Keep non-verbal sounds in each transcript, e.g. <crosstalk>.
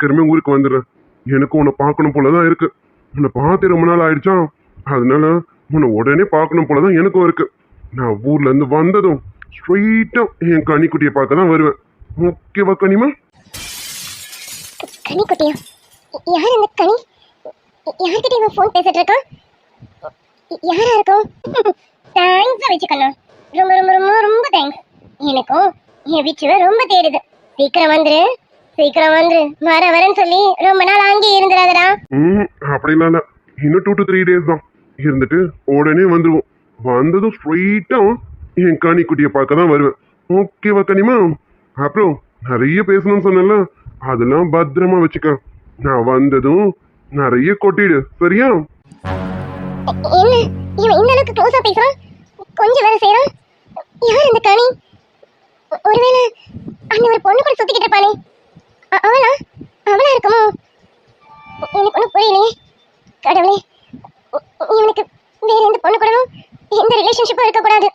சீக்கிரமே ஊருக்கு வந்துடுறேன் எனக்கு உன்னை பார்க்கணும் போலதான் இருக்கு. உன்னை பார்த்து ரொம்ப நாள் ஆயிடுச்சா? அதனால உன்னை உடனே பார்க்கணும் போலதான் எனக்கும் இருக்கு. நான் ஊர்ல இருந்து வந்ததும் ஸ்ட்ரெயிட்டா என் கனிக்குட்டியை பார்க்க தான் வருவேன். ஓகேவா கனிமா? கனிக்குட்டியா யார் அந்த கனி? யார்கிட்ட இவன் ஃபோன் பேசிட்டு இருக்கான்? யாரா இருக்கும் தேங்க்ஸ் வச்சுக்கணும் ரொம்ப ரொம்ப ரொம்ப ரொம்ப தேங்க்ஸ் எனக்கும் என் விச்சுவ ரொம்ப தேடுது. சீக்கிரம் வந்துரு. சீக்கிரம் வந்துரு வர வரேன்னு சொல்லி ரொம்ப நாள் அங்கேயே இருந்துடாதடா ம் அப்படிலாம் இல்லை. இன்னும் டூ டு த்ரீ டேஸ் தான். இருந்துட்டு உடனே வந்துடுவோம் வந்ததும் ஸ்ட்ரெயிட்டா என் கனிக்குட்டியை பார்க்க தான் வருவேன். ஓகேவா கனிமா? அப்புறம் நிறைய பேசணும்னு சொன்னல அதெல்லாம் பத்திரமா வச்சுக்க. நான் வந்ததும் நிறைய கொட்டிடு. சரியா? என்ன? இவன் இந்த அளவுக்கு க்ளோஸா பேசுறான்? கொஞ்சம் வேலை செய்யறான் யார் இந்த கனி? ஒ- ஒருவேளை அந்த ஒரு பொண்ணு கூட சுத்திக்கிட்டு இருப்பானே. அவனா அவனா அவளா இருக்குமோ? எனக்கு ஒன்றும் புரியலையே. கடவுளே இவனுக்கு வேற எந்த பொண்ணு கூடவும் எந்த ரிலேஷன்ஷிப்பும் இருக்கக்கூடாது.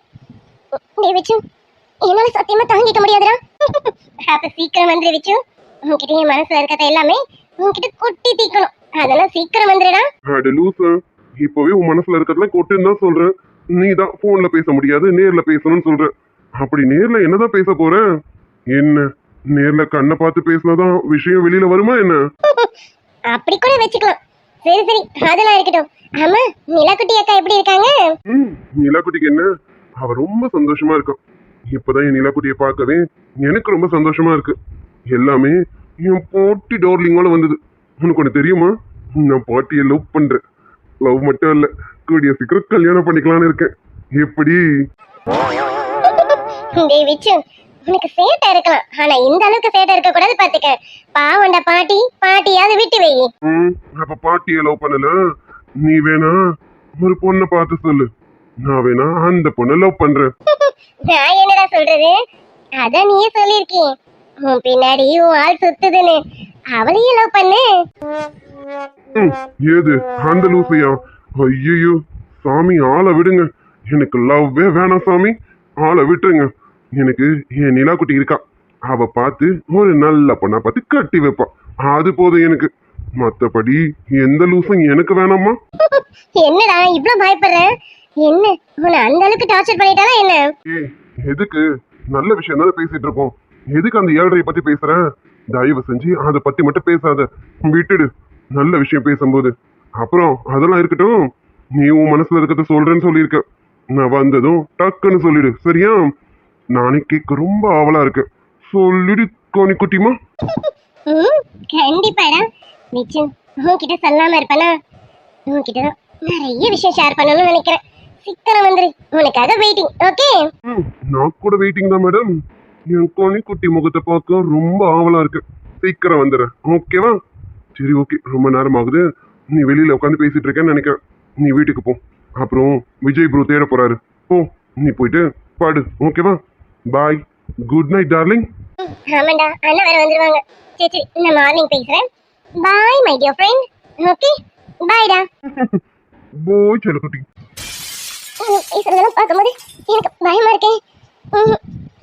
தேவிச்சு என்னால சத்தியமா தாங்கிக்க முடியாதுடா. அப்ப சீக்கிரம் வந்துரு விச்சு. உன்கிட்ட என் மனசுல இருக்கிறத எல்லாமே உன்கிட்ட கொட்டி தீக்கணும். அதெல்லாம் சீக்கிரம் வந்துடுடா அட லூசு இப்போவே உன் மனசுல இருக்கிறதுலாம் கொட்டுன்னு தான் சொல்றேன் நீ தான் போன்ல பேச முடியாது நேர்ல பேசணும்னு சொல்ற. அப்படி நேர்ல என்னதான் பேச போற? என்ன? நேர்ல கண்ணை பார்த்து பேசினாதான் விஷயம் வெளியில வருமா என்ன? <laughs> அப்படி கூட வச்சுக்கலாம். சரி சரி அதெல்லாம் இருக்கட்டும். ஆமா நிலாக்குட்டி அக்கா எப்படி இருக்காங்க? நிலாக்குட்டிக்கு என்ன? அவ ரொம்ப சந்தோஷமா இருக்கா. இப்பதான் என் நிலாக்குட்டியை பார்க்கவே எனக்கு ரொம்ப சந்தோஷமா இருக்கு. எல்லாமே என் பாட்டி டார்லிங்கோட வந்தது. உனக்கு ஒன்று தெரியுமா? நான் பாட்டியை லவ் பண்றேன். லவ் மட்டும் இல்ல கூடிய சீக்கிரம் கல்யாணம் பண்ணிக்கலாம்னு இருக்கேன். எப்படி? <laughs> உனக்கு சேட்டை இருக்கலாம். ஆனா இந்த அளவுக்கு சேட்டை இருக்க கூடாது பாத்துக்க. பாவண்டா பாட்டி பாட்டியாவது விட்டு வை. ம் அப்ப பாட்டியை லவ் பண்ணல? நீ வேணா ஒரு பொண்ணை பார்த்து சொல்லு. நான் வேணா அந்த பொண்ணை லவ் பண்றேன். <laughs> நான் என்னடா சொல்றது? அதான் நீயே சொல்லியிருக்கீ உன் பின்னாடி உன் ஆள் சுத்துதுன்னு. அவளையும் லவ் பண்ணு. ஏது? அந்த லூசையா? ஐயோ சாமி ஆளை விடுங்க. எனக்கு லவ்வே வேணாம் சாமி. ஆளை விட்டுருங்க. எனக்கு என் நிலாக்குட்டி இருக்கா அவ பார்த்து ஒரு நல்ல பொண்ணா பார்த்து கட்டி வைப்பா அது போதும் எனக்கு. மத்தபடி எந்த லூசும் எனக்கு வேணாமா என்னடா இவ்ளோ பயப்படுற? என்ன உன்னை அந்த அளவுக்கு டார்ச்சர் பண்ணிட்டானா என்ன? ஏய் எதுக்கு? நல்ல விஷயம் தானே பேசிட்டு இருக்கோம். எதுக்கு அந்த ஏழரையை பத்தி பேசுற? தயவு செஞ்சு அதை பத்தி மட்டும் பேசாத. விட்டுடு. நல்ல விஷயம் பேசும்போது. அப்புறம் அதெல்லாம் இருக்கட்டும். நீ உன் மனசுல இருக்கிறத சொல்றேன்னு சொல்லியிருக்க. நான் வந்ததும் டக்குன்னு சொல்லிடு. சரியா? நானே கேட்க ரொம்ப ஆவலா இருக்கு. சொல்லிடு கோனி குட்டிமா. கண்டிப்பாடா. மிச்சு உன்கிட்ட சொல்லாம இருப்பனா? உன்கிட்ட தான் நிறைய விஷயம் ஷேர் பண்ணணும்னு நினைக்கிறேன். சீக்கிரம் வந்துரு. உனக்காக வெயிட்டிங் ஓகே நான் கூட வெயிட்டிங் தான் மேடம் என் கோனி குட்டி முகத்தை பார்க்க ரொம்ப ஆவலா இருக்கு. சீக்கிரம் வந்துடுறேன் ஓகேவா சரி ஓகே ரொம்ப நேரம் ஆகுது. நீ வெளியில உட்காந்து பேசிட்டு இருக்கேன்னு நினைக்கிறேன். நீ வீட்டுக்கு போ. அப்புறம் விஜய் ப்ரோ தேட போறாரு. போ நீ போயிட்டு பாடு ஓகேவா பாய் குட் நைட் டார்லிங் ஆமாண்டா அண்ணா வேற வந்துருவாங்க. சரி சரி நான் மார்னிங் பேசுறேன். Bye my dear friend okay பாய்டா போய் செல்லக்குட்டி. பேசுறதெல்லாம் பார்க்கும்போது எனக்கு பயமா இருக்கே.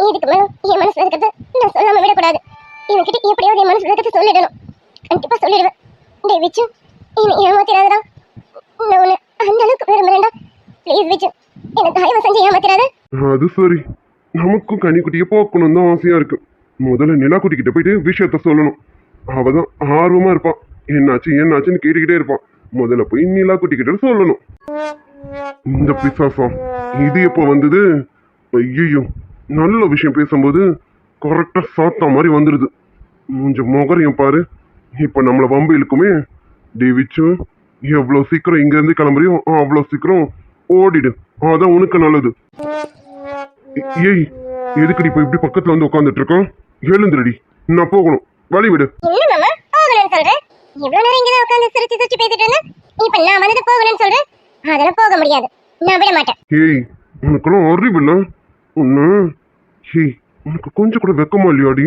இதுக்கு மேல என் மனசுல இருக்கிறத நான் சொல்லாம விடக்கூடாது. இவன்கிட்ட எப்படியாவது என் மனசுல இருக்கிறத சொல்லிடணும். கண்டிப்பா சொல்லிடுவேன். டேய் விச்சு என்னை ஏமாத்திராதடா நான் உன்னை அந்த அளவுக்கு விரும்புறேன்டா. ப்ளீஸ் விச்சு என்னை தயவு செஞ்சு ஏமாத்திராத அது சரி. நமக்கும் கனிக்குட்டியை பார்க்கணும் தான் ஆசையா இருக்கு. முதல்ல நிலா கிட்ட போயிட்டு விஷயத்த சொல்லணும். அவதான் ஆர்வமா இருப்பான். என்னாச்சு என்னாச்சுன்னு கேட்டுக்கிட்டே இருப்பான். முதல்ல போய் நிலாக்குட்டி கிட்ட சொல்லணும். இந்த பிசாசம் இது எப்போ வந்தது? ஐயோ நல்ல விஷயம் பேசும்போது கரெக்டா சாத்தா மாதிரி வந்துடுது கொஞ்சம் முகரையும் பாரு. இப்போ நம்மளை வம்பு இழுக்குமே. டிவிச்சு எவ்வளோ சீக்கிரம் இங்கேருந்து கிளம்புறியோ அவ்வளோ சீக்கிரம் ஓடிடு. அதான் உனக்கு நல்லது. ஏய் எதுக்குடி இப்போ இப்படி பக்கத்துல வந்து உட்காந்துட்டு இருக்கோம்? எழுந்துருடி நான் போகணும். வழி விடு. என்ன மாமா? போகணும்னு சொல்றேன் இவ்வளவு நேரம் இங்கதான் உட்கார்ந்து சிரிச்சு சிரிச்சு பேசிட்டு இருந்தேன். இப்ப நான் வந்து போகணும்னு சொல்றேன் அதெல்லாம் போக முடியாது. நான் விட மாட்டேன். ஏய் உனக்கெல்லாம் அறிவில்ல ஒன்று ஏய் உனக்கு கொஞ்சம் கூட வெக்கமா இல்லையாடி?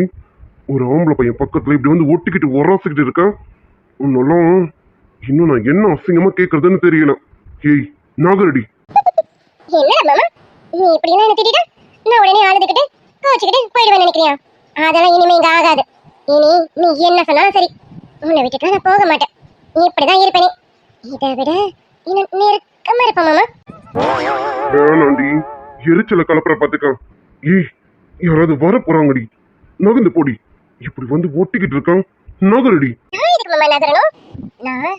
ஒரு ஆம்பளை பையன் பக்கத்துல இப்படி வந்து ஒட்டிக்கிட்டு உராசிக்கிட்டு இருக்க? உன்னெல்லாம் இன்னும் நான் என்ன அசிங்கமா கேட்கறதுன்னு தெரியல. ஏய் நாகரடி. என்னடா மாமா? நீ இப்படி எல்லாம் என்ன திட்டிட்டா? நான் உடனே அழுதுகிட்டு கோச்சுக்கிட்டு போயிடுவேன் நினைக்கிறியா? அதெல்லாம் இனிமே இங்க ஆகாது. இனி நீ என்ன சொன்னாலும் சரி. உன்னை விட்டுட்டு நான் போக மாட்டேன். நீ இப்படிதான் இருப்பேனே. இதை விட இன்னும் நெருக்கமா இருப்பேன் மாமா. வேணாண்டி. எரிச்சல கலப்புற பாத்துக்க. ஏய் யாராவது வர போறாங்கடி. நகர்ந்து போடி. இப்படி வந்து ஒட்டிக்கிட்டு இருக்கான் நகரடி. நான்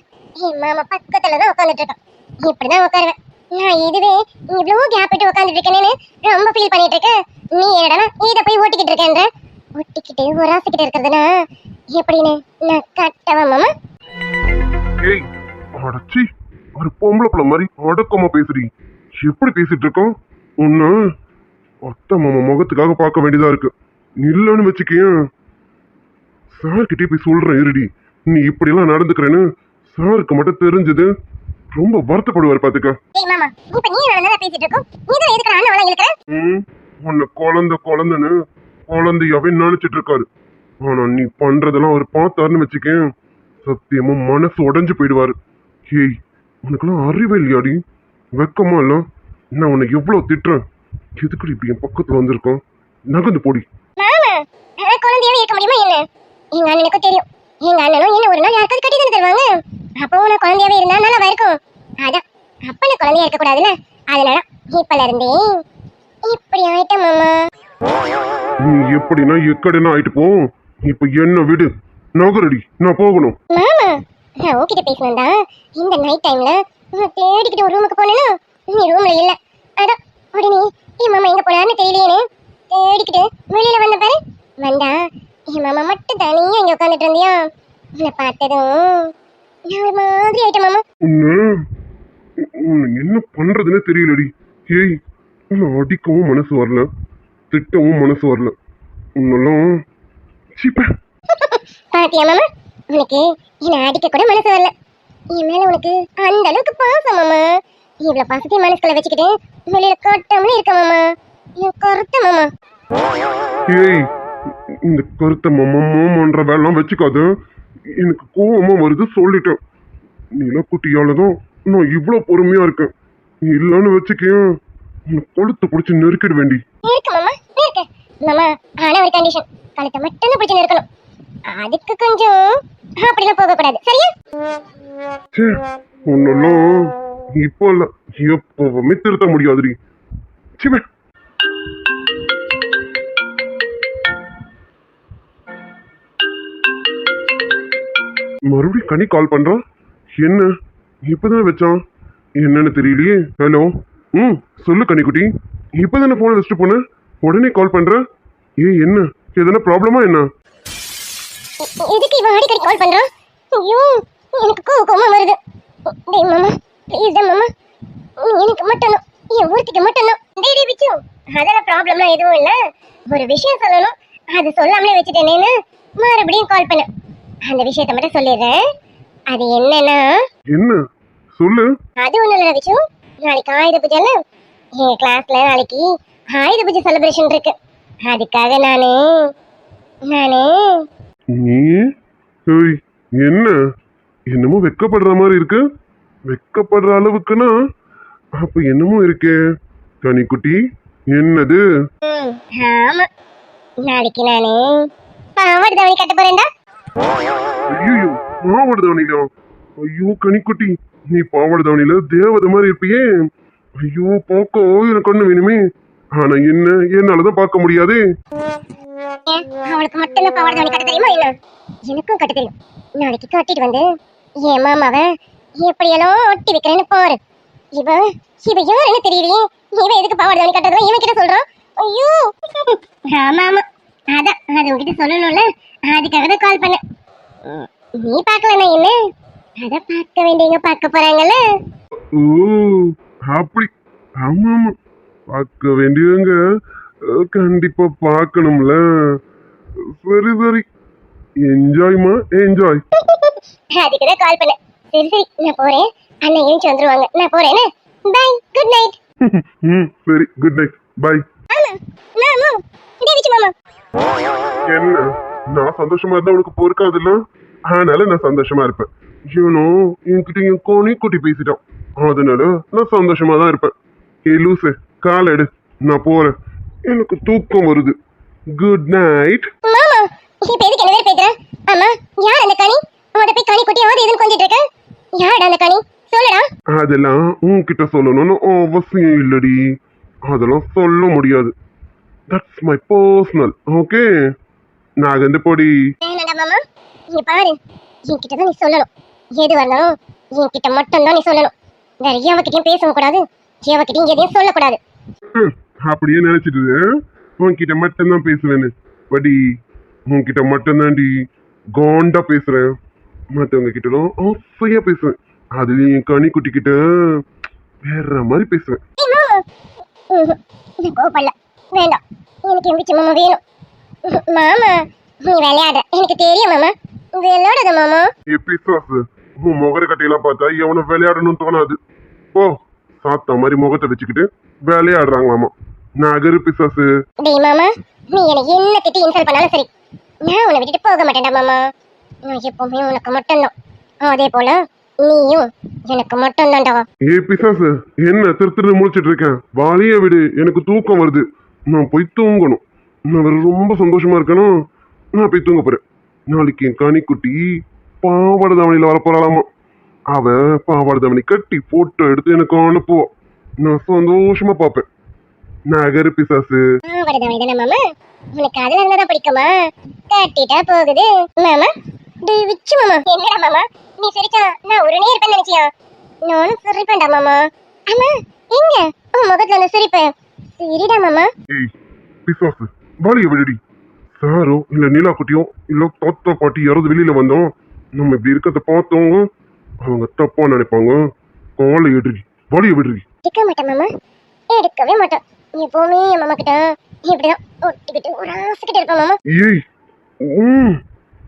என் மாமா பக்கத்துல தான் உட்காந்துட்டு இருக்கேன் இப்படிதான் உட்காருவேன். நான் இதுவே இவ்வளவு கேப் விட்டு உட்காந்துட்டு இருக்கேன்னு ரொம்ப ஃபீல் பண்ணிட்டு இருக்கேன் நீ என்னடா இதை போய் ஓட்டிக்கிட்டு இருக்கேன்ற? ஒட்டிக்கிட்டு உராசிக்கிட்டு இருக்கிறதுனா எப்படின்னு நான் கட்டவா மாமா? ஏய் அடச்சி. ஒரு பொம்பளை பிள்ளை மாதிரி அடக்கமா பேசுறி எப்படி பேசிட்டு இருக்கோம் உன்ன அத்தை மாமா முகத்துக்காக பார்க்க வேண்டியதா இருக்கு. இல்லைன்னு வச்சுக்கேன். சார்கிட்டே போய் சொல்றேன் இருடி. நீ இப்படிலாம் நடந்துக்கிறேன்னு சாருக்கு மட்டும் தெரிஞ்சது. ரொம்ப வருத்தப்படுவார் பாத்துக்க. ஏய் மாமா இப்ப நீ பேசிட்டு இருக்கோம். நீ தான் எதுக்கு அவளை இழுக்கிற? ம் உன்னை குழந்தை குழந்தைன்னு குழந்தையாவே நினைச்சிட்டு இருக்காரு. ஆனா நீ பண்றதெல்லாம் அவர் பார்த்தாருன்னு வச்சுக்கேன். சத்தியமா மனசு உடைஞ்சு போயிடுவாரு. ஏய் உனக்கெல்லாம் அறிவே இல்லையாடி? வெக்கமா இல்ல? நான் உன்னை எவ்வளவு திட்டுறேன்? எதுக்குடி இப்படி என் பக்கத்துல வந்திருக்கோம்? நகர்ந்து போடி. குழந்தையாவே இருக்க முடியுமா என்ன? எங்க அண்ணனுக்கு தெரியும். எங்க அண்ணனும் என்ன ஒரு நாள் யாருக்காவது கட்டி தானே தருவாங்க. அப்போ நான் குழந்தையாவே இருந்தா நல்லா இருக்கும் அதான் அப்ப நான் குழந்தையா இருக்க கூடாதுல்ல? அதனால இப்பல இருந்தே இப்படி ஆயிட்டேன் மாமா. நீ எப்படின்னா எக்கடைனா ஆயிட்டு போ. இப்ப என்ன விடு. நகரடி நான் போகணும். மாமா நான் உன்கிட்ட பேசணும் தான் இந்த நைட் டைம்ல உன்னை தேடிக்கிட்டு ஒரு ரூமுக்கு போனேனா? நீ ரூம்ல இல்ல. அதான் உடனே என் மாமா எங்க போனாருன்னு தெரியலையேன்னு? தேடிக்கிட்டு வெளியில வந்த பாரு. வந்தா மாமா மட்டும் தனியா இங்க உட்காந்துட்டு இருந்தியா? உன்னை பார்த்ததும் நான் ஒரு மாதிரி ஆயிட்டேன் மாமா? என்ன பண்றதுன்னே தெரியலடி. ஏய் உன்னை அடிக்கவும் மனசு வரல. திட்டவும் மனசு வரல. உன்னெல்லாம் சீப்ப. பாத்தியா மாமா? உனக்கு என்னை அடிக்க கூட மனசு வரல. என் மேல உனக்கு அந்த அளவுக்கு பாசம் மாமா. இவ்வளவு பாசத்தையும் மனசுக்குள்ள வச்சுக்கிட்டு வெளியில காட்டாமலே இருக்க மாமா. கருத்த மாமா. ஏய் இந்த கருத்தை மம்மன்ற வேலைலாம் வச்சுக்காத. எனக்கு கோவமா வருது சொல்லிட்டேன். நிலக்குட்டியால தான் நான் இவ்வளோ பொறுமையா இருக்கேன். நீ இல்லைன்னு வச்சுக்கேன் கொளுத்து பிடிச்சி நெருக்கிட வேண்டி. இருக்கு மாமா இருக்கு. மாமா ஆனா ஒரு கண்டிஷன் கழுத்தை மட்டும் பிடிச்சு நிற்கணும் அதுக்கு கொஞ்சம் அப்படிலாம் போகக்கூடாது. சரியா? சே உன்னெல்லாம் இப்போ இல்ல எப்பவுமே திருத்த முடியாதுடி. சிவ மறுபடியும் கனி கால் பண்ணுறான் என்ன? இப்பதான் வச்சான்? என்னன்னு தெரியலையே. ஹலோ ம் சொல்லு கனிக்குட்டி. இப்பதானே ஃபோனை வச்சுட்டு போனேன் உடனே கால் பண்ற? ஏய் என்ன? எதனா ப்ராப்ளமா என்ன? எதுக்கு இவன் அடிக்கடி கால் பண்ணுறான் ஐயோ எனக்கு கோவம் கோவமா வருது. டேய் மாமா ப்ளீஸ் டே மாமா. எனக்கு மட்டும் என் ஒருத்திக்கு மட்டும் தான். டேய் டேய் பிச்சு அதெல்லாம் ப்ராப்ளம்லாம் எதுவும் இல்லை. ஒரு விஷயம் சொல்லணும். அது சொல்லாமலே வச்சுட்டேனேன்னு மறுபடியும் கால் பண்ணேன். அந்த விஷயத்த மட்டும் சொல்லிடுறேன். அது என்னன்னா என்ன? சொல்லு. அது ஒண்ணும் இல்ல விஷு நாளைக்கு ஆயுத பூஜைல என் கிளாஸ்ல நாளைக்கு ஆயுத பூஜை செலிப்ரேஷன் இருக்கு. அதுக்காக நானு நானு. நீ? ஏய் என்ன? என்னமோ வெக்கப்படுற மாதிரி இருக்கு. வெக்கப்படுற அளவுக்குன்னா அப்ப என்னமோ இருக்கே? கனிக்குட்டி என்னது? ம், ஆமா. நாளைக்கு நானு பாவாடை தாவணி கட்ட போறேன்டா. ஐயோ பாவாடை தவணையில? ஐயோ கனிக்குட்டி நீ பாவாடை தவணையில தேவதை மாதிரி இருப்பியே. ஐயோ போக்கோ எனக்கு ஒண்ணு வேணுமே. ஆனா என்ன என்னாலதான் பார்க்க முடியாதே. அவளுக்கு மட்டும் பாவாடை தாவணி கட்ட தெரியுமா என்ன? எனக்கும் கட்ட தெரியும். நாளைக்கு கட்டிட்டு வந்து என் மாமாவை எப்படியெல்லாம் ஒட்டி வைக்கிறேன்னு பாரு. இவ இவ யாருன்னு தெரியலையே? இவன் எதுக்கு பாவாடை தாவணி கட்டுறதும் இவன் கிட்ட சொல்றான் ஐயோ! ஆமா ஆமா. அதான் அது உங்ககிட்ட சொல்லணும்ல. அதுக்காக தான் கால் பண்ணேன். ம், நீ பார்க்கலனா என்ன? அத பார்க்க வேண்டியவங்க பார்க்க போறாங்கல்ல. ஓ அப்படி. ஆமா ஆமா. பார்க்க வேண்டியவங்க கண்டிப்பா பார்க்கணும்ல. சரி சரி. என்ஜாய்மா என்ஜாய் அதுக்கு தான் கால் பண்ணேன். சரி சரி. நான் போறேன். அண்ணன் எழுந்து வந்துருவாங்க. நான் போறேன்னு பை குட் நைட் ம் சரி. குட் நைட் பை மாமா என்ன? நான் சந்தோஷமா இருந்தா உனக்கு பொறுக்காதுல்ல? அதனால நான் சந்தோஷமா இருப்பேன். இவனோ என்கிட்ட என் கோணி குட்டி பேசிட்டான். அதனால நான் சந்தோஷமா தான் இருப்பேன். ஏ லூசு கால் எடு. நான் போறேன். எனக்கு தூக்கம் வருது. குட் நைட் மாமா இப்ப எதுக்கு என்ன வேற பேசுற? அம்மா யார் அந்த கனி? அவட போய் கனி குட்டி ஆவது எதுன்னு கொஞ்சிட்டு இருக்க? யாருடா அந்த கனி? சொல்லுடா. அதெல்லாம் உன்கிட்ட சொல்லணும்னு அவசியம் இல்லடி. அதெல்லாம் சொல்ல முடியாது. தட்ஸ் மை பர்சனல் ஓகே நாகந்து பொடி. வேணாடா மாமா? இங்க பாரு. என்கிட்ட தான் நீ சொல்லணும். எது வந்தாலும் என்கிட்ட மட்டும் தான் நீ சொல்லணும். வேற எவகிட்டயும் பேசவும் கூடாது. எவகிட்டயும் எதையும் சொல்லக்கூடாது. அப்படியே நினைச்சிட்டு உன்கிட்ட மட்டும்தான் பேசுவேன்னு. படி உன்கிட்ட மட்டும்தான்டி காண்டா பேசுறேன். மற்றவங்க கிட்டலாம் ஆசையா பேசுவேன். அதுலயும் என் கனி வேற மாதிரி பேசுவேன். ஏய் மாமா. ம்ஹும். நான் கோபப்படல வேண்டாம். எனக்கு எம்பிச்சு மாமா வேணும். மாமா நீ விளையாடுற எனக்கு தெரியும் மாமா. விளையாடாத மாமா. ஏ பிசாசு உன் முகர கட்டையெல்லாம் பார்த்தா எவனை விளையாடணும்னு தோணாது. ஓ சாத்தா மாதிரி முகத்தை வச்சுக்கிட்டு விளையாடுறாங்களாமா. நகரு பிசாசு. டேய் மாமா நீ எனக்கு என்ன திட்டி இன்சல்ட் பண்ணாலும் சரி நான் உன்னை விட்டுட்டு போக மாட்டேன்டா மாமா. நான் எப்பவுமே உனக்கு மட்டும்தான். அதே போல நீயும் எனக்கு மட்டும்தான்டா. ஏ பிசாசு என்ன திரு திரு முழிச்சிட்டு இருக்கேன். வாலிய விடு எனக்கு தூக்கம் வருது. நான் போய் தூங்கணும். நான் வேற ரொம்ப சந்தோஷமா இருக்கணும் நான் போய் தூங்க போறேன். நாளைக்கு என் கனிக்குட்டி பாவாடை தாவணியில வரப்போறாளாமா அவ பாவாடை தாவணி கட்டி போட்டோ எடுத்து எனக்கு அனுப்புவோம் நான் சந்தோஷமா பார்ப்பேன். நகரு பிசாசு. வருதா தானே மாமா? உனக்கு அதுல இருந்தா பிடிக்குமா? கட்டிட்டா போகுது. மாமா டேய் விச்சு மாமா. என்னடா மாமா? நீ சிரிச்சா நான் உடனே இருப்பேன்னு நினைச்சியா? நானும் சிரிப்பேன்டா மாமா. அம்மா எங்க? உன் முகத்துல அந்த சிரிப்பேன் சிரிடா மாமா. ஏய் பிசாசு வாலிய விடுடி. சாரோ இல்ல நீலா குட்டியோ இல்ல தாத்தா பாட்டி யாராவது வெளியில வந்தோம் நம்ம இப்படி இருக்கிறத பார்த்தோம். அவங்க தப்பா நினைப்பாங்க. காலை எடுடி வாலிய விடுடி. எடுக்க மாட்டேன் மாமா. எடுக்கவே மாட்டேன் எப்பவுமே என் மாமா கிட்ட இப்படிதான் ஒட்டிக்கிட்டு ஒரு ஆசைக்கிட்டு இருப்பேன் மாமா. ஏய் ம்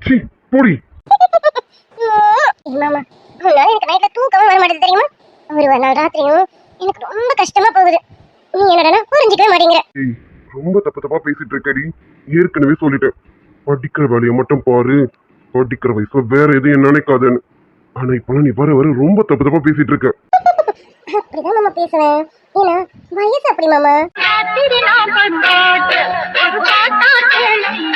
சி போடி. <laughs> மாமா உன்னால எனக்கு நைட்ல தூக்கமே வர மாட்டேது தெரியுமா? ஒரு நாள் ராத்திரியும் எனக்கு ரொம்ப கஷ்டமா போகுது. நீ என்னடா புரிஞ்சுக்கவே மாட்டேங்கிற. ஏய் ரொம்ப தப்பு தப்பா பேசிட்டு இருக்கடி. ஏற்கனவே சொல்லிட்டேன். படிக்கிற வேலையை மட்டும் பாரு. படிக்கிற வயசுல வேற எதையும் நினைக்காதேன்னு. ஆனா இப்பெல்லாம் நீ வர வர ரொம்ப தப்பு தப்பா பேசிட்டு இருக்க. அப்படிதான் மாமா பேசுவேன். ஏன்னா வயசு அப்படி மாமா. ராத்திரி நான் பண்பாட்டு. ஒரு பாட்டா கேளையா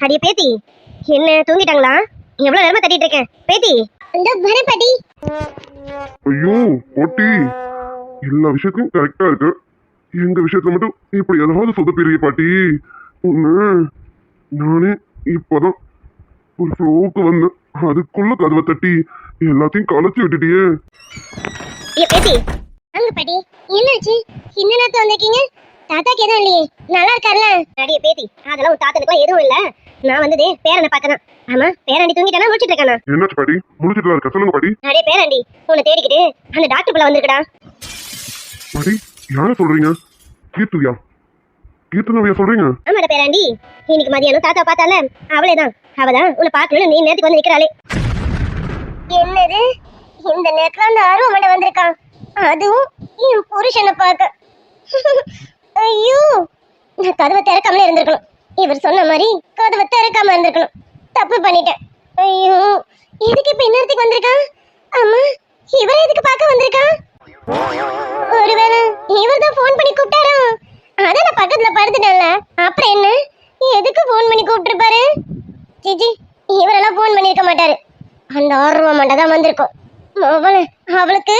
அடியே பேத்தி. என்ன தூங்கிட்டாங்களா? எவ்வளவு நேரமா தட்டிட்டு இருக்கேன் பேத்தி. இந்த வரேன் பாட்டி. ஐயோ போட்டி. எல்லா விஷயத்தையும் கரெக்டா இருக்கு. எங்க விஷயத்துல மட்டும் இப்படி ஏதாவது சொதப்பிடுறிய பாட்டி? உன்ன நானே இப்பதான் ஒரு ஃப்ளோக்கு வந்தேன். அதுக்குள்ள கதவை தட்டி எல்லாத்தையும் கலைச்சு விட்டுட்டியே. ஏ பேத்தி. பாட்டி. என்னாச்சு? நேரத்துல வந்திருக்கீங்க? தாத்தாக்கு எதுவும் இல்லையே. நல்லா இருக்கார்ல அடியே பேத்தி அதெல்லாம் உன் தாத்தனுக்குலாம் எதுவும் இல்ல. நான் வந்ததே பேரனை பார்க்கதான். ஆமா பேராண்டி தூங்கிட்டானா முடிச்சிட்டு இருக்கானா என்னாச்சு பாட்டி? முடிச்சிட்டு தான் இருக்க? சொல்லுங்க பாட்டி. அடே பேராண்டி உன்னை தேடிக்கிட்டு அந்த டாக்டர் புள்ள வந்திருக்கடா. பாட்டி யார சொல்றீங்க? கீர்த்துவியா கீர்த்தனவியா சொல்றீங்க? ஆமாடா பேராண்டி. இன்னைக்கு மதியானம் தாத்தா பார்த்தால அவளே தான் அவதான் உன்னை பார்க்கணும்னு நீ நேரத்துக்கு வந்து நிக்கிறாளே. என்னது? இந்த நேரத்துல அந்த அருவமண்டை வந்திருக்கான். அதுவும் என் புருஷனை பார்க்க. ஐயோ நான் கதவை திறக்காமலே இருந்திருக்கணும். இவர் சொன்ன மாதிரி கதவை திறக்காம இருந்திருக்கணும். தப்பு பண்ணிட்டேன். ஐயோ எதுக்கு இப்ப இன்னத்துக்கு வந்திருக்கான் அம்மா இவரை எதுக்கு பார்க்க வந்திருக்கான் ஒருவேளை இவர் தான் ஃபோன் பண்ணி கூப்பிட்டாரா? அதான் நான் பக்கத்துல படுத்துட்டேன்ல. அப்புறம் என்ன? எதுக்கு ஃபோன் பண்ணி கூப்பிட்டுருப்பாரு? ஜிஜி இவரெல்லாம் ஃபோன் பண்ணியிருக்க மாட்டாரு. அந்த ஆர்வம் மட்டும் தான் வந்திருக்கும். அவளுக்கு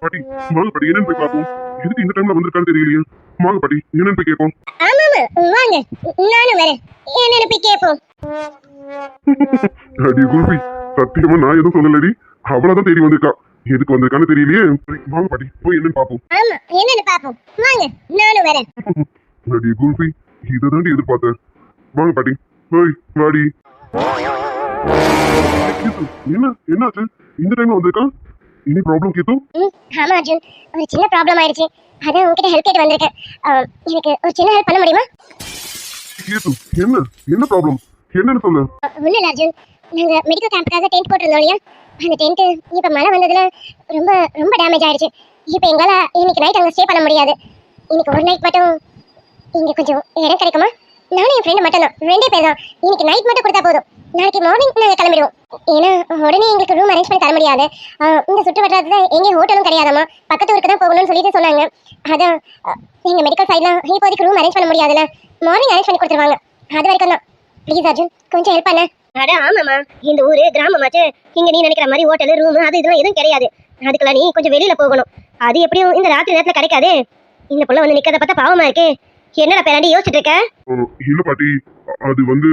பாட்டி வாங்க பாட்டி என்னன்னு போய் பார்ப்போம். எதுக்கு இந்த டைம்ல வந்திருக்கான்னு தெரியலையே. வாங்க பாட்டி என்னன்னு போய் கேட்போம். ஆமாமா வாங்க நானும் வரேன். என்னன்னு போய் கேட்போம். அடி குல்பி சத்தியமா நான் எதுவும் சொல்லலடி. அவளதான் தேடி வந்திருக்கா. எதுக்கு வந்திருக்கான்னு தெரியலையே. வாங்க பாட்டி போய் என்னன்னு பார்ப்போம். ஆமா என்னன்னு பாப்போம் வாங்க நானும் வரேன். அடி குல்பி இதை தாண்டி எதிர்பார்த்தேன். வாங்க பாட்டி ஹோய் வாடி. என்ன என்னாச்சு இந்த டைம்ல வந்திருக்கா? இனி ப்ராப்ளம் கீத்து ஆமா அர்ஜுன். ஒரு சின்ன ப்ராப்ளம் ஆயிடுச்சு. அதான் உங்ககிட்ட ஹெல்ப் கேட்டு வந்திருக்கேன். எனக்கு ஒரு சின்ன ஹெல்ப் பண்ண முடியுமா? கீத்து என்ன? என்ன ப்ராப்ளம் என்னன்னு சொல்லு. ஒன்றும் இல்லை அர்ஜுன். நாங்கள் மெடிக்கல் கேம்புக்காக டென்ட் போட்டிருந்தோம் இல்லையா? அந்த டென்ட்டு இப்போ மழை வந்ததுல ரொம்ப ரொம்ப டேமேஜ் ஆயிடுச்சு. இப்போ எங்களால் இன்னைக்கு நைட் அங்கே ஸ்டே பண்ண முடியாது. இன்னைக்கு ஒரு நைட் மட்டும் இங்கே கொஞ்சம் இடம் கிடைக்குமா? நானும் என் ஃப்ரெண்டு மட்டும் தான் ரெண்டே பேர் தான். இன்னைக்கு நைட் மட்டும் கொடுத்தா போதும். நாளைக்கு மார்னிங் நாங்கள் கிளம்பிடுவோம். ஏன்னா உடனே எங்களுக்கு ரூம் அரேஞ்ச் பண்ணி தர முடியாது. இந்த சுற்று வட்டாரத்தில் எங்கேயும் ஹோட்டலும் கிடையாதாம்மா. பக்கத்து ஊருக்கு தான் போகணும்னு சொல்லிட்டு சொன்னாங்க. அதான் எங்கள் மெடிக்கல் சைட்லாம் இப்போதைக்கு ரூம் அரேஞ்ச் பண்ண முடியாதுல்ல. மார்னிங் அரேஞ்ச் பண்ணி கொடுத்துருவாங்க. அது வரைக்கும் தான். ப்ளீஸ் அர்ஜுன் கொஞ்சம் ஹெல்ப் பண்ண. அட ஆமாம்மா. இந்த ஊரு கிராமமாச்சு. இங்க நீ நினைக்கிற மாதிரி ஹோட்டல் ரூம் அது இதெல்லாம் எதுவும் கிடையாது. அதுக்கெல்லாம் நீ கொஞ்சம் வெளியில போகணும். அது எப்படியும் இந்த ராத்திரி நேரத்துல கிடைக்காது. இந்த புள்ள வந்து நிக்கிறத பார்த்தா பாவமா இருக்கு. என்னடா பேராண்டி யோசிச்சுட்டு இருக்க? இல்ல பாட்டி. அது வந்து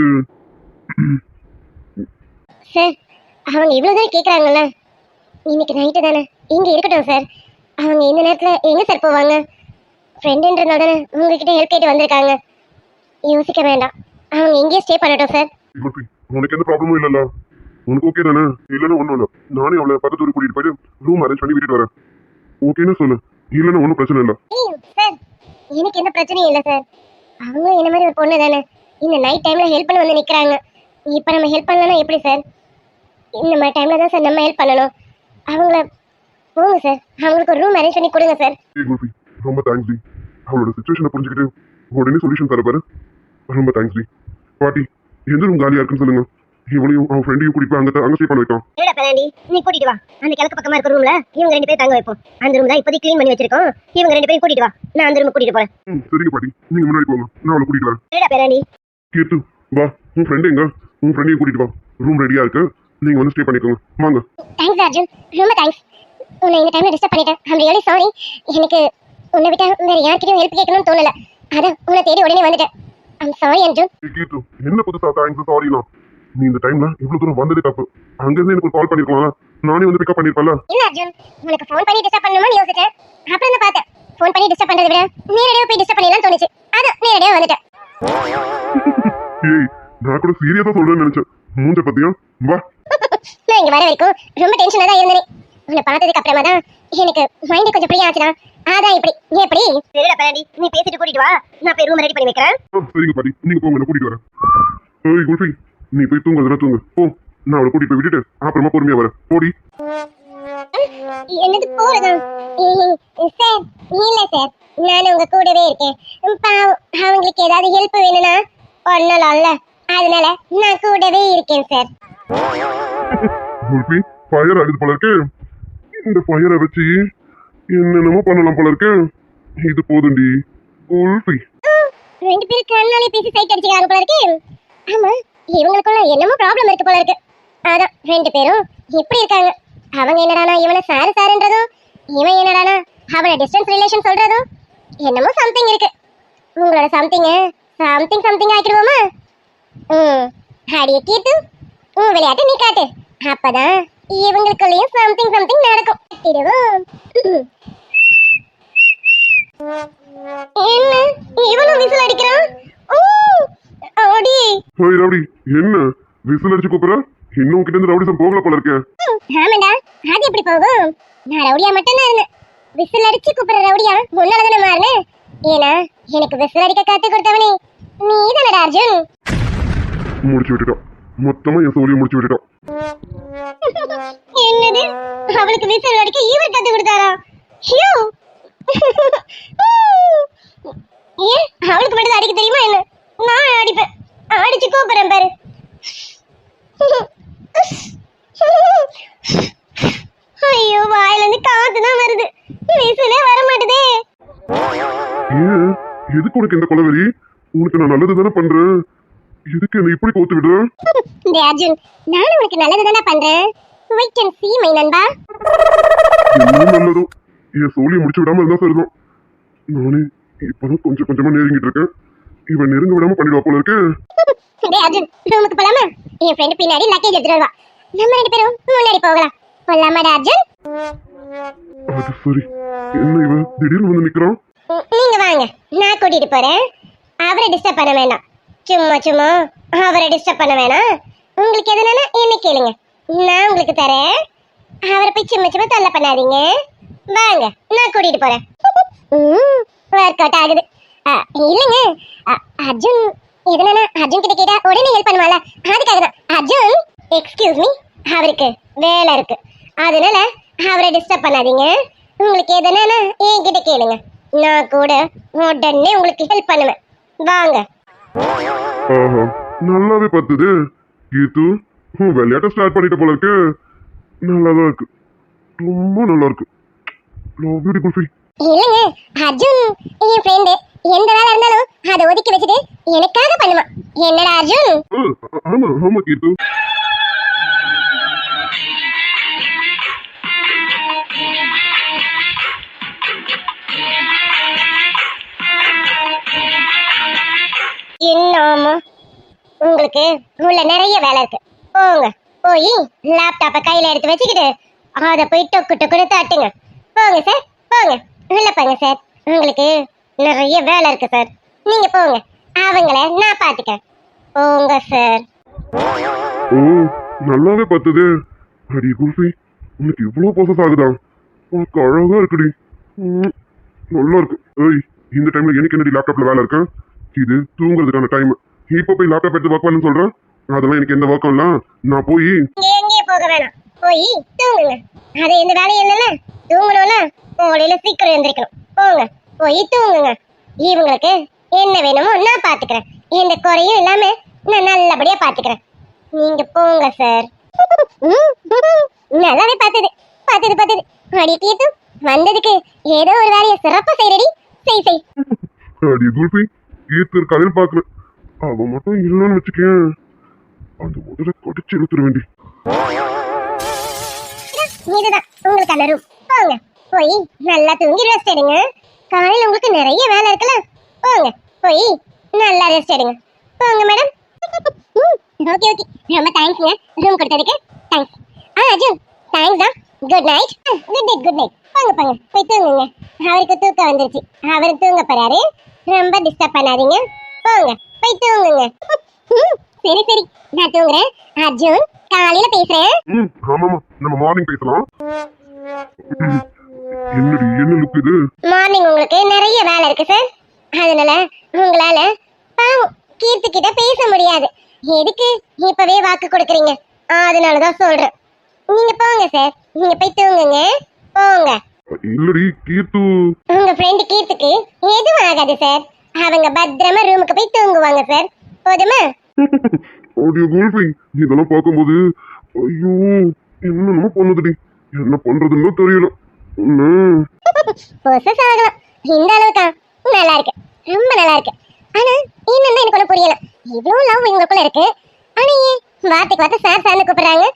சார் அவங்க இவ்வளோதான் கேட்குறாங்கல்ல இன்னைக்கு நைட்டு தானே. இங்கே இருக்கட்டும் சார் அவங்க இந்த நேரத்தில் எங்கே சார் போவாங்க? ஃப்ரெண்டுன்றனால உங்ககிட்ட ஹெல்ப் கேட்டு வந்திருக்காங்க. யோசிக்க வேண்டாம். அவங்க இங்கேயே ஸ்டே பண்ணட்டும் சார் உனக்கு எந்த ப்ராப்ளமும் இல்லல்ல. உனக்கு ஓகே தானே? இல்லைன்னா ஒன்றும் இல்லை. நானே அவளை பக்கத்து ஊருக்கு கூட்டிட்டு போயிட்டு ரூம் அரேஞ்ச் பண்ணி விட்டுட்டு வரேன். ஓகேன்னு சொல்லு. இல்லைன்னா ஒன்றும் பிரச்சனை இல்லை. சார் எனக்கு எந்த பிரச்சனையும் இல்லை சார் அவங்களும் என்ன மாதிரி ஒரு பொண்ணு தானே. இந்த நைட் டைமில் ஹெல்ப் பண்ண வந்து நிற்கிறாங்க இப்போ நம்ம ஹெல்ப் பண்ணலன்னா எப்படி சார் இந்த மாதிரி டைமில் தான் சார் நம்ம ஹெல்ப் பண்ணணும். அவங்கள போங்க சார் அவங்களுக்கு ஒரு ரூம் அரேஞ்ச் பண்ணி கொடுங்க சார் ஏ கோபி ரொம்ப தேங்க்ஸ் டி. அவளோட சுச்சுவேஷனை புரிஞ்சுக்கிட்டு உடனே சொல்யூஷன் தர பாரு. ரொம்ப தேங்க்ஸ் டி. பாட்டி எந்த ரூம் காலியா இருக்குன்னு சொல்லுங்க. இவளையும் அவன் ஃப்ரெண்டையும் கூட்டிட்டு அங்க அங்க ஸ்டே பண்ண வைக்கலாம். என்னடா பேராண்டி நீ கூட்டிட்டு வா. அந்த கிழக்கு பக்கமா இருக்க ரூம்ல இவங்க ரெண்டு பேரும் தங்க வைப்போம். அந்த ரூம் தான் இப்போதைக்கு க்ளீன் பண்ணி வச்சிருக்கோம். இவங்க ரெண்டு பேரும் கூட்டிட்டு வா. நான் அந்த ரூம் கூட்டிட்டு போறேன். ம் சரிங்க பாட்டி. நீங்க முன்னாடி போங்க. நான் அவளை கூட்டிட்டு வரேன். என்னடா பேராண்டி கீர்த்து வா. உன் ஃப்ரெண்டு எங்க? உன் ஃப்ரெண்டையும் கூட்டிட்டு வா. ரூம் ரெடியா இருக்கு. நீங்க வந்து ஸ்டே பண்ணிக்கோங்க. வாங்க. தேங்க்ஸ் அர்ஜுன் ரொம்ப தேங்க்ஸ் உன்னை இந்த டைம்ல டிஸ்டர்ப் பண்ணிட்டேன். ஐம் ரியலி சாரி எனக்கு உன்னை விட்டா வேற யார்கிட்டயும் ஹெல்ப் கேட்கணும்னு தோணல. அதான் உன்னை தேடி உடனே வந்துட்டேன். ஐம் சாரி அர்ஜுன் கீர்த்து என்ன புதுசா தேங்க்ஸ் சாரிண்ணா நீ இந்த டைம்ல இவ்வளவு தூரம் வந்ததே தப்பு. அங்க இருந்து எனக்கு கால் பண்ணிருக்கலாம் நானே வந்து பிக்கப் பண்ணிருப்பேன்ல. இல்ல அர்ஜுன் உனக்கு ஃபோன் பண்ணி டிஸ்டர்ப் பண்ணணும்னு யோசிச்சேன் அப்புறம் தான் பார்த்தேன். ஃபோன் பண்ணி டிஸ்டர்ப் பண்றதை விட நேரடியாக போய் டிஸ்டர்ப் பண்ணிடலாம் தோணுச்சு. அதான் நேரடியாக வந்துட்டேன். ஏய் நான் கூட சீரியஸா சொல்றேன்னு நினைச்சேன். மூஞ்ச பத்தியா? வா. நான் இங்க வர வரைக்கும் ரொம்ப டென்ஷனா தான் இருந்தேன். உன்னை பார்த்ததுக்கு அப்புறமா தான் எனக்கு மைண்ட் கொஞ்சம் ஃப்ரீ ஆச்சுடா. அதான் இப்படி. எப்படி? சரிடா பேராண்டி. நீ பேசிட்டு கூட்டிட்டு வா. நான் போய் ரூம் ரெடி பண்ணி வைக்கிறேன். சரிங்க பாட்டி. நீங்க போங்க நான் கூட்டிட்டு வரேன். ஏய் குல்ஃபி நீ போய் தூங்குறதுனா தூங்கு. போ. நான் அவளை கூட்டிட்டு போய் விட்டுட்டு அப்புறமா பொறுமையா வரேன். போடி. என்னது போறதா? சார் இல்ல சார். நான் உங்க கூடவே இருக்கேன். பாவம் அவங்களுக்கு ஏதாவது ஹெல்ப் வேணும்னா பண்ணலாம்ல. அதனால நான் கூடவே இருக்கேன் சார் குல்ஃபி ஃபயர் ஆகுது போல இருக்கு. இந்த ஃபயரை வச்சு என்னென்னமோ பண்ணலாம் போல இருக்கு. இது போதுண்டி குல்ஃபி. ரெண்டு பேரும் கண்ணாலே பேசி சைட் அடிச்சுக்கிறாங்க போல இருக்கு. ஆமா இவங்களுக்குள்ள என்னமோ ப்ராப்ளம் இருக்கு போல இருக்கு. அதான் ரெண்டு பேரும் இப்படி இருக்காங்க. அவங்க என்னடானா இவனை சாரு சாருன்றதும் இவன் என்னடானா அவளை டிஸ்டன்ஸ் ரிலேஷன் சொல்றதும் என்னமோ சம்திங் இருக்கு. உங்களோட சம்திங்க சம்திங் சம்திங் ஆக்கிடுவோமா? ம். அடிய கீத்து உன் விளையாட்டு நீ காட்டு. அப்பதான் இவங்களுக்குள்ளேயும் சம்திங் சம்திங் நடக்கும். கட்டிடுவோம் என்ன? இவனும் விசில் அடிக்கிறான்? ஓ ஓடி ஹேய் ரவுடி. என்ன? விசில் அடிச்சு கூப்பிடுற? இன்னும் கிட்ட இருந்து ரவுடிசம் போகல போல இருக்கே. ஆமாண்டா. அது எப்படி போகும்? நான் ரவுடியா மட்டும்தான் இருந்தேன் விசில் அடிச்சு கூப்பிடுற ரவுடியா? முன்னால தானே மாறினேன் ஏன்னா எனக்கு விசில் அடிக்க கத்து கொடுத்தவனே. நீ தானடா அர்ஜுன்? முடிச்சு விட்டுட்டான் மொத்தமா என் சோழியை முடிச்சு விட்டுட்டான் என்னது? அவளுக்கு விசில் அடிக்க இவர் கத்து கொடுத்தாரா? ஐயோ ஏன்? அவளுக்கு மட்டும் அடிக்க தெரியுமா என்ன? நான் அடிப்பேன். அடிச்சு கூப்பிடுறேன் பாரு. ஐயோ வாயில இருந்து காத்து தான் வருது. விசிலே வர மாட்டுதே ஏன்? எதுக்கு உனக்கு இந்த கொலவெறி? உனக்கு நான் நல்லது தானே பண்றேன். எதுக்கு என்ன இப்படி கோத்து விடுறேன் டேய் அர்ஜுன் நானும் உனக்கு நல்லது தானே பண்றேன். வெயிட் அண்ட் சீ மை நண்பா. என்ன நல்லதும் என் சோழியை முடிச்சு விடாம இருந்தா சரிதான். நானே இப்பதான் கொஞ்சம் கொஞ்சமா நெருங்கிட்டு இருக்கேன். இவன் நெருங்க விடாம பண்ணிடுவா போல இருக்கு. டேய் அர்ஜுன் ரூமுக்கு போலாமா? என் ஃப்ரெண்ட் பின்னாடி லக்கேஜ் எடுத்துட்டு வருவா. நம்ம ரெண்டு பேரும் முன்னாடி போகலாம். போலாமாடா அர்ஜுன்? அது சரி. என்ன இவன்? திடீர்னு வந்து நிக்கிறான்? நீங்க வாங்க. நான் கூட்டிட்டு போறேன். அவரை டிஸ்டர்ப் பண்ண வேண்டாம். சும்மா சும்மா. அவரை டிஸ்டர்ப் பண்ண வேணாம். உங்களுக்கு எதுனா என்ன கேளுங்க. நான் உங்களுக்கு தரேன். அவரை போய் சும்மா சும்மா தொல்லை பண்ணாதீங்க. வாங்க நான் கூட்டிட்டு போறேன். ஒர்க் அவுட் ஆகுது. இல்லைங்க. அ, அர்ஜுன் எதுனா அர்ஜுன் கிட்ட கேட்டா உடனே ஹெல்ப் பண்ணுவால அதுக்காக தான். அர்ஜுன் எக்ஸ்கியூஸ் மீ அவருக்கு வேலை இருக்கு. அதனால அவரை டிஸ்டர்ப் பண்ணாதீங்க. உங்களுக்கு எதுனா என்கிட்ட கேளுங்க. நான் கூட உடனே உங்களுக்கு ஹெல்ப் பண்ணுவேன். வாங்க. ஆஹா நல்லாவே பத்துது. கீத்து விளையாட்ட ஸ்டார்ட் பண்ணிட்ட போல இருக்கு. நல்லாதான் இருக்கு. ரொம்ப நல்லா இருக்கு. லவ் யூ குல்ஃபி இல்லைங்க அர்ஜுன் என் ஃப்ரெண்டு எந்த வேலை இருந்தாலும் அதை ஒதுக்கி வச்சுட்டு எனக்காக பண்ணுவான். என்னடா அர்ஜுன்? ஆமா ஆமா கீத்து என்னமோ உங்களுக்கு உள்ள நிறைய வேலை இருக்கு. போங்க. போய் லேப்டாப்பை கையில எடுத்து வச்சுக்கிட்டு அதை போய் டொக்கு டொக்குன்னு தட்டுங்க. போங்க சார் போங்க. உள்ள போங்க சார் உங்களுக்கு நிறைய வேலை இருக்கு சார் நீங்க போங்க. அவங்கள நான் பாத்துக்கிறேன். போங்க சார் ஓ நல்லாவே பார்த்தது அடி குல்ஃபி உனக்கு இவ்வளோ ப்ராசஸ் ஆகுதா? உனக்கு அழகா இருக்குடி. ம், நல்லா இருக்கு. ஏய் இந்த டைம்ல எனக்கு என்னடி லேப்டாப்ல வேலை இருக்கு? இது தூங்குறதுக்கான டைம் இப்போ போய் லேப்டாப் எடுத்து ஒர்க் பண்ணு சொல்றேன் அதெல்லாம் எனக்கு எந்த ஒர்க்கும் இல்ல. நான் போய் இங்க எங்கேயும் போக வேணாம். போய் தூங்குங்க. அது எந்த வேலையும் இல்லைல்ல தூங்கணும்ல காலையில சீக்கிரம் எந்திரிக்கணும். போங்க. போய் தூங்குங்க. இவங்களுக்கு என்ன வேணுமோ நான் பாத்துக்கிறேன். எந்த குறையும் இல்லாம நான் நல்லபடியா பாத்துக்கிறேன். நீங்க போங்க சார் நல்லாவே பார்த்தது பார்த்தது பார்த்தது அடி கீத்து வந்ததுக்கு ஏதோ ஒரு வேலையை சிறப்பா செய்யறடி. செய் செய். அடி குல்ஃபி கீத்து இருக்காதுன்னு பாக்குறேன் அவன் மட்டும் இல்லைன்னு வச்சுக்கேன். அந்த முதல்ல கடிச்சு இழுத்துற வேண்டி. இதுதான் உங்களுக்கான ரூம் போங்க. போய் நல்லா தூங்கி ரெஸ்ட் எடுங்க. காலையில் உங்களுக்கு நிறைய வேலை இருக்குல்ல. போங்க. போய் நல்லா ரெஸ்ட் எடுங்க. போங்க மேடம் ஓகே ஓகே ரொம்ப தேங்க்ஸ்ங்க ரூம் கொடுத்ததுக்கு தேங்க்ஸ் ஆ அர்ஜுன் தேங்க்ஸ் தான். Good night good night good night போங்க போங்க. போய் தூங்குங்க. அவருக்கு தூக்கம் வந்துருச்சு. அவர் தூங்க போறாரு. ரொம்ப டிஸ்டர்ப் பண்ணாதீங்க. போங்க போய் தூங்குங்க. சரி சரி. நான் தூங்குறேன். அர்ஜுன் காலையில பேசுறேன். ம் ஆமாமா நம்ம மார்னிங் பேசலாம். என்னடி என்ன லுக் இது? மார்னிங் உங்களுக்கு நிறைய வேலை இருக்கு சார் அதனால உங்களால பாவம் கீர்த்தி கிட்ட பேச முடியாது. எதுக்கு இப்பவே வாக்கு கொடுக்குறீங்க? அதனால தான் சொல்றேன். நீங்க போங்க சார் நீங்க போய் தூங்குங்க. போங்க. இல்லடி கீத்து உங்க ஃப்ரெண்டு கீர்த்திக்கு எதுவும் ஆகாது சார் அவங்க பத்திரமா ரூமுக்கு போய் தூங்குவாங்க சார் போதுமா? ஆடியோ கோல்ஃபி. இதெல்லாம் பார்க்கும்போது ஐயோ என்னென்னமோ பண்ணுதுடி. என்ன பண்றதுன்னு தெரியல. பொசஸ் ஆகலாம். இந்த அளவுக்கா நல்லா இருக்கு. ரொம்ப நல்லா இருக்கு. ஆனா இன்னும் எனக்கு ஒண்ணு புரியல. இவ்வளவு லவ் இவங்களுக்குள்ள இருக்கு. ஆனா ஏன்? வார்த்தைக்கு வார்த்தை சார் சார்னு கூப்பிடுறாங்க.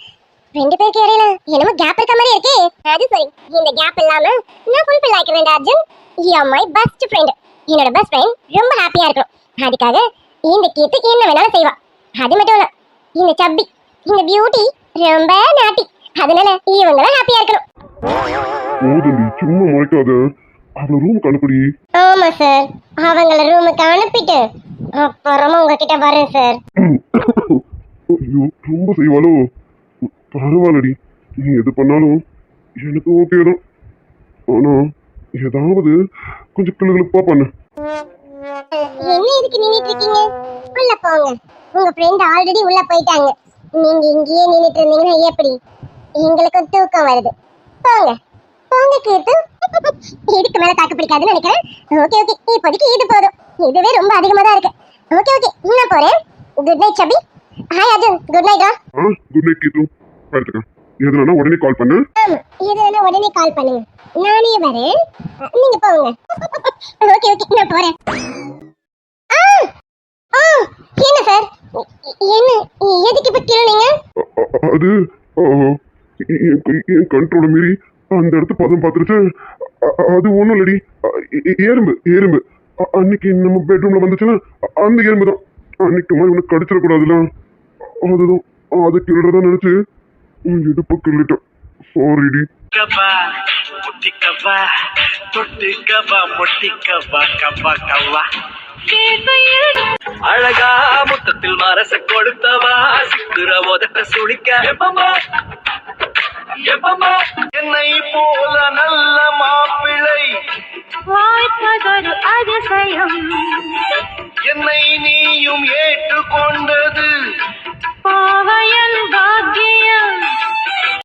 ரெண்டு பேருக்கு இடையில என்னமோ கேப் இருக்க மாதிரி இருக்கே. அது சரி. இந்த கேப் இல்லாம நான் ஃபுல்ஃபில் வேண்டாம் Arjun. You my best friend என்னோட பெஸ்ட் ஃப்ரெண்ட் ரொம்ப ஹாப்பியா இருக்கணும் அதுக்காக இந்த கீத்து என்ன வேணாலும் செய்வா. அது மட்டும் இல்ல இந்த சப்பி இந்த பியூட்டி ரொம்ப நாட்டி அதனால இவங்களும் ஹாப்பியா இருக்கணும். போதும்டி சும்மா முறைக்காத அவளை ரூமுக்கு அனுப்புடி. ஆமா சார் அவங்கள ரூமுக்கு அனுப்பிட்டு அப்புறமா உங்ககிட்ட வரேன் சார் ஐயோ ரொம்ப செய்வாளோ? பரவாயில்லடி. நீ எது பண்ணாலும் எனக்கு ஓகே தான். ஆனா ஏதாவது கொஞ்சம் கிளுகிளுப்பா பண்ணு. என்ன இதுக்கு நின்னுட்டு இருக்கீங்க? உள்ள போங்க. உங்க ஃப்ரெண்ட் ஆல்ரெடி உள்ள போயிட்டாங்க. நீங்க இங்கேயே நின்னுட்டு இருந்தீங்கன்னா எப்படி? எங்களுக்கு தூக்கம் வருது. போங்க. போங்க கீர்த்து. இதுக்கு மேல தாக்கு பிடிக்காதுன்னு நினைக்கிறேன். ஓகே ஓகே இப்போதைக்கு இது போதும். இதுவே ரொம்ப அதிகமா தான் இருக்கு. ஓகே ஓகே நான் போறேன். Good night Sabi hi Arjun good night good night Keethu படுத்துக்க எதுனா உடனே கால் பண்ணு. வேணா உடனே கால் பண்ணுங்க நானே வரேன். நீங்க போங்க. <laughs> ஓகே ஓகே நான் போறேன். என்ன சார்? என்ன எதுக்கு இப்ப கிளீனிங்க அது என் கண்ட்ரோல மீறி அந்த இடத்து பதம் பார்த்துருச்சு. அது ஒன்றும் இல்லடி. எறும்பு எறும்பு. அன்னைக்கு நம்ம பெட்ரூம்ல வந்துச்சுன்னா அந்த எறும்பு தான் அன்னைக்கு மாதிரி உனக்கு கடிச்சிடக்கூடாதுல அதுதான் அது கிள்ளறதா நினைச்சு உன் இடுப்பு கிள்ளிட்ட சாரிடி கவா முட்டிக்கவா தொட்டுக்கவா முட்டிக்கவா கவா கவா. அழகா முத்தத்தில் மரச கொடுத்தவா சிக்குற உதட்ட சுழிக்க. என்னை போல நல்ல மாப்பிள்ளை. வாய்ப்பதொரு அதிசயம். என்னை நீயும் ஏற்றுக்கொண்டது. பாவையல் பாக்கியம்.